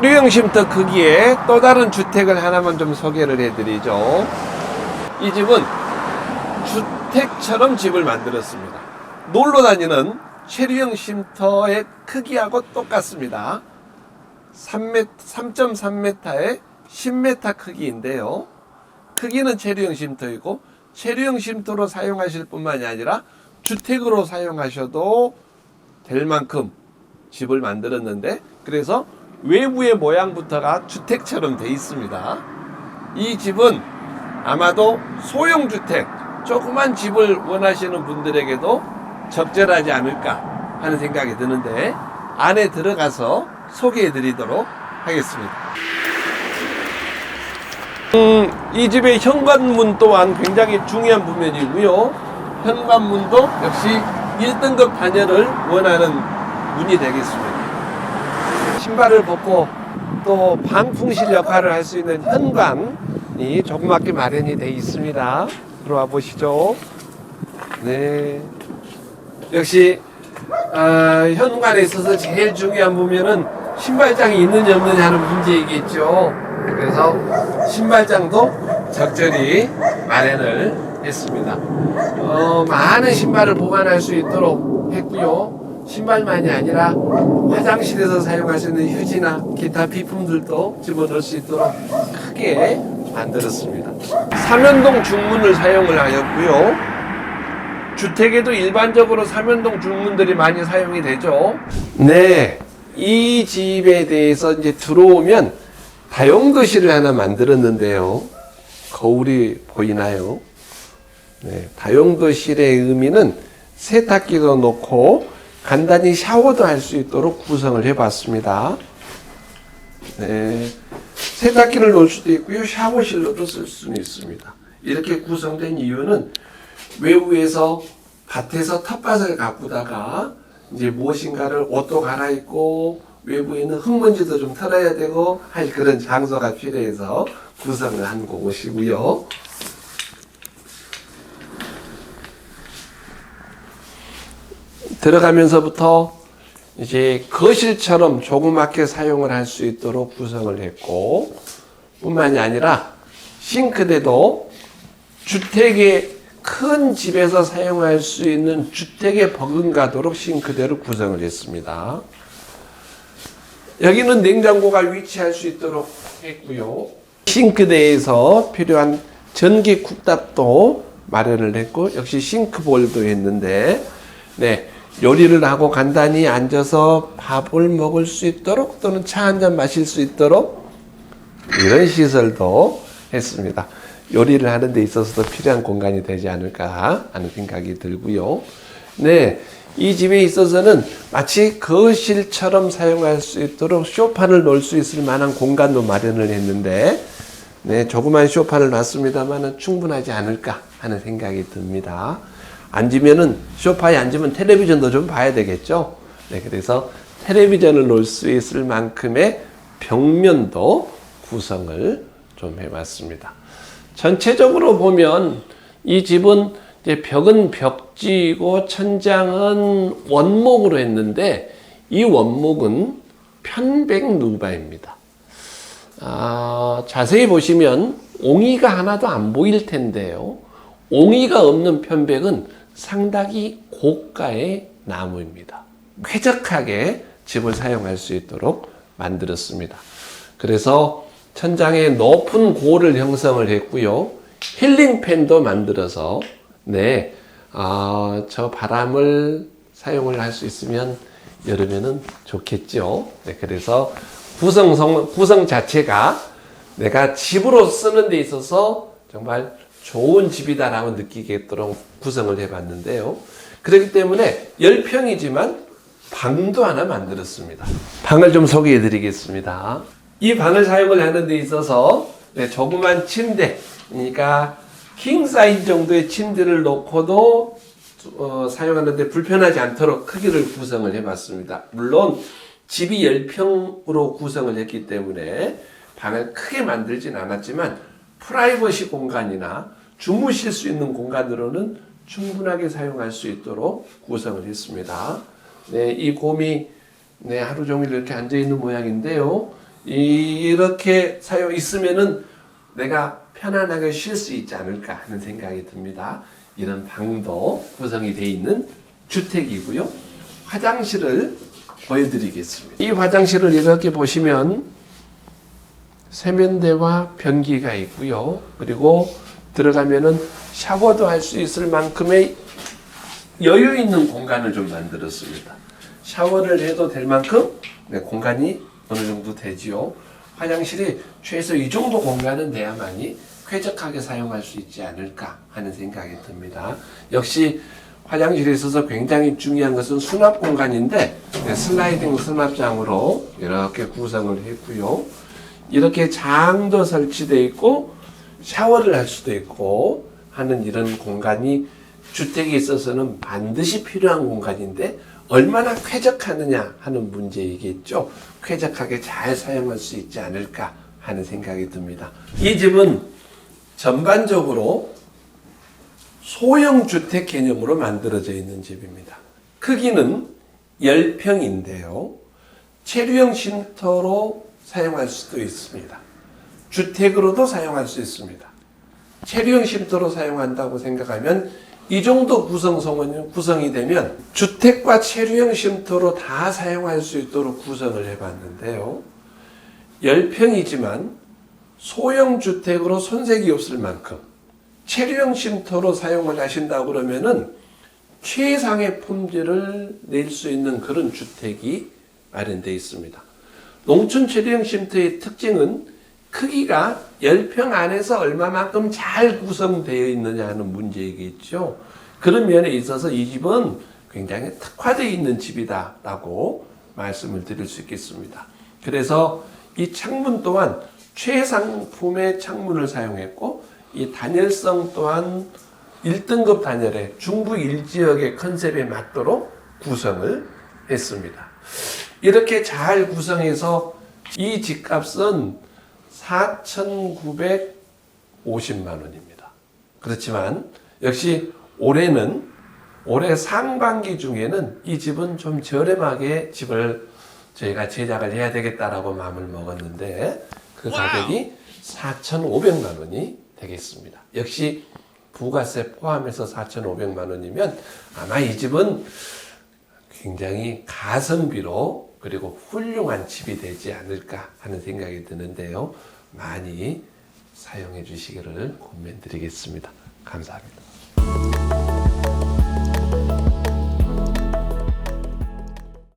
체류형 쉼터 크기의 또 다른 주택을 하나만 좀 소개를 해드리죠. 이 집은 주택처럼 집을 만들었습니다. 놀러 다니는 체류형 쉼터의 크기하고 똑같습니다. 3m, 3.3m에 10m 크기인데요. 크기는 체류형 쉼터이고 체류형 쉼터로 사용하실 뿐만이 아니라 주택으로 사용하셔도 될 만큼 집을 만들었는데 그래서 외부의 모양부터가 주택처럼 돼 있습니다. 이 집은 아마도 소형주택, 조그만 집을 원하시는 분들에게도 적절하지 않을까 하는 생각이 드는데 안에 들어가서 소개해 드리도록 하겠습니다. 음, 이 집의 현관문 또한 굉장히 중요한 부분이고요. 현관문도 역시 1등급 단열을 원하는 문이 되겠습니다. 신발을 벗고 또 방풍실 역할을 할 수 있는 현관이 조그맣게 마련이 되어 있습니다. 들어와 보시죠. 네. 역시 아, 현관에 있어서 제일 중요한 부분은 신발장이 있느냐 없느냐 하는 문제이겠죠. 그래서 신발장도 적절히 마련을 했습니다. 어, 많은 신발을 보관할 수 있도록 했고요. 신발만이 아니라 화장실에서 사용할 수 있는 휴지나 기타 비품들도 집어넣을 수 있도록 크게 만들었습니다. 삼연동 중문을 사용을 하였고요. 주택에도 일반적으로 삼연동 중문들이 많이 사용이 되죠. 네. 이 집에 대해서 이제 들어오면 다용도실을 하나 만들었는데요. 거울이 보이나요? 네. 다용도실의 의미는 세탁기도 놓고 간단히 샤워도 할 수 있도록 구성을 해봤습니다. 네. 세탁기를 놓을 수도 있고요. 샤워실로도 쓸 수는 있습니다. 이렇게 구성된 이유는 외부에서 밭에서 텃밭을 가꾸다가 이제 무엇인가를 옷도 갈아입고 외부에 있는 흙먼지도 좀 털어야 되고 할 그런 장소가 필요해서 구성을 한 곳이고요. 들어가면서부터 이제 거실처럼 조그맣게 사용을 할 수 있도록 구성을 했고 뿐만이 아니라 싱크대도 주택의 큰 집에서 사용할 수 있는 주택에 버금가도록 싱크대로 구성을 했습니다. 여기는 냉장고가 위치할 수 있도록 했고요. 싱크대에서 필요한 전기 쿡탑도 마련을 했고 역시 싱크볼도 했는데 네. 요리를 하고 간단히 앉아서 밥을 먹을 수 있도록 또는 차 한 잔 마실 수 있도록 이런 시설도 했습니다. 요리를 하는 데 있어서도 필요한 공간이 되지 않을까 하는 생각이 들고요. 네. 이 집에 있어서는 마치 거실처럼 사용할 수 있도록 쇼파를 놓을 수 있을 만한 공간도 마련을 했는데, 네, 조그만 쇼파를 놨습니다만은 충분하지 않을까 하는 생각이 듭니다. 앉으면은 소파에 앉으면 텔레비전도 좀 봐야 되겠죠. 네, 그래서 텔레비전을 놓을 수 있을 만큼의 벽면도 구성을 좀 해봤습니다. 전체적으로 보면 이 집은 이제 벽은 벽지고 천장은 원목으로 했는데 이 원목은 편백 누바입니다. 아, 자세히 보시면 옹이가 하나도 안 보일 텐데요. 옹이가 없는 편백은 상당히 고가의 나무입니다. 쾌적하게 집을 사용할 수 있도록 만들었습니다. 그래서 천장에 높은 고를 형성을 했고요. 힐링팬도 만들어서 네, 아, 저 바람을 사용을 할 수 있으면 여름에는 좋겠죠. 네, 그래서 구성 구성 자체가 내가 집으로 쓰는 데 있어서 정말 좋은 집이다라고 느끼게도록 구성을 해봤는데요. 그렇기 때문에 10평이지만 방도 하나 만들었습니다. 방을 좀 소개해 드리겠습니다. 이 방을 사용을 하는 데 있어서 네, 조그만 침대, 그러니까 킹 사이즈 정도의 침대를 놓고도 어, 사용하는데 불편하지 않도록 크기를 구성을 해봤습니다. 물론 집이 10평으로 구성을 했기 때문에 방을 크게 만들진 않았지만 프라이버시 공간이나 주무실 수 있는 공간으로는 충분하게 사용할 수 있도록 구성을 했습니다. 네, 이 곰이 네, 하루 종일 이렇게 앉아 있는 모양인데요. 이렇게 사용 있으면은 내가 편안하게 쉴 수 있지 않을까 하는 생각이 듭니다. 이런 방도 구성이 되어 있는 주택이고요. 화장실을 보여드리겠습니다. 이 화장실을 이렇게 보시면 세면대와 변기가 있고요. 그리고 들어가면은 샤워도 할 수 있을 만큼의 여유 있는 공간을 좀 만들었습니다. 샤워를 해도 될 만큼 네, 공간이 어느 정도 되지요. 화장실이 최소 이 정도 공간은 돼야만이 쾌적하게 사용할 수 있지 않을까 하는 생각이 듭니다. 역시 화장실에 있어서 굉장히 중요한 것은 수납 공간인데 네, 슬라이딩 수납장으로 이렇게 구성을 했고요. 이렇게 장도 설치되어 있고 샤워를 할 수도 있고 하는 이런 공간이 주택에 있어서는 반드시 필요한 공간인데 얼마나 쾌적하느냐 하는 문제이겠죠. 쾌적하게 잘 사용할 수 있지 않을까 하는 생각이 듭니다. 이 집은 전반적으로 소형 주택 개념으로 만들어져 있는 집입니다. 크기는 10평인데요. 체류형 쉼터로 사용할 수도 있습니다. 주택으로도 사용할 수 있습니다. 체류형 쉼터로 사용한다고 생각하면 이 정도 구성성은 구성이 되면 주택과 체류형 쉼터로 다 사용할 수 있도록 구성을 해봤는데요. 10평이지만 소형 주택으로 손색이 없을 만큼 체류형 쉼터로 사용을 하신다고 그러면은 최상의 품질을 낼 수 있는 그런 주택이 마련되어 있습니다. 농촌 체류형 쉼터의 특징은 크기가 10평 안에서 얼마만큼 잘 구성되어 있느냐 하는 문제이겠죠. 그런 면에 있어서 이 집은 굉장히 특화되어 있는 집이다라고 말씀을 드릴 수 있겠습니다. 그래서 이 창문 또한 최상품의 창문을 사용했고 이 단열성 또한 1등급 단열의 중부 1지역의 컨셉에 맞도록 구성을 했습니다. 이렇게 잘 구성해서 이 집값은 4,950만 원입니다. 그렇지만 역시 올해는 올해 상반기 중에는 이 집은 좀 저렴하게 집을 저희가 제작을 해야 되겠다라고 마음을 먹었는데 그 가격이 4,500만 원이 되겠습니다. 역시 부가세 포함해서 4,500만 원이면 아마 이 집은 굉장히 가성비로 그리고 훌륭한 집이 되지 않을까 하는 생각이 드는데요. 많이 사용해 주시기를 권면드리겠습니다. 감사합니다.